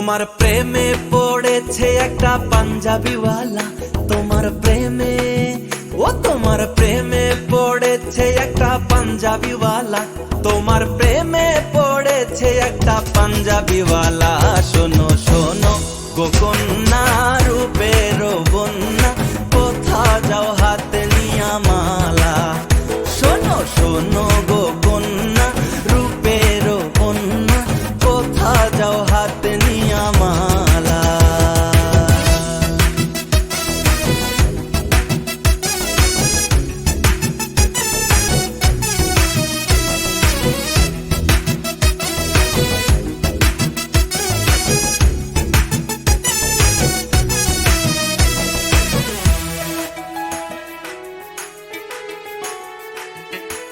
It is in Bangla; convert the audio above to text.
তোমার প্রেমে পড়েছে একটা পাঞ্জাবিওয়ালা। তোমার প্রেমে, ও তোমার প্রেমে পড়েছে একটা পাঞ্জাবিওয়ালা। তোমার প্রেমে পড়েছে একটা পাঞ্জাবিওয়ালা। শোনো শোনো গোকন্যা রূপের বন্যা কোথা যাও হাতে নিয়া মালা। শোনো শোনো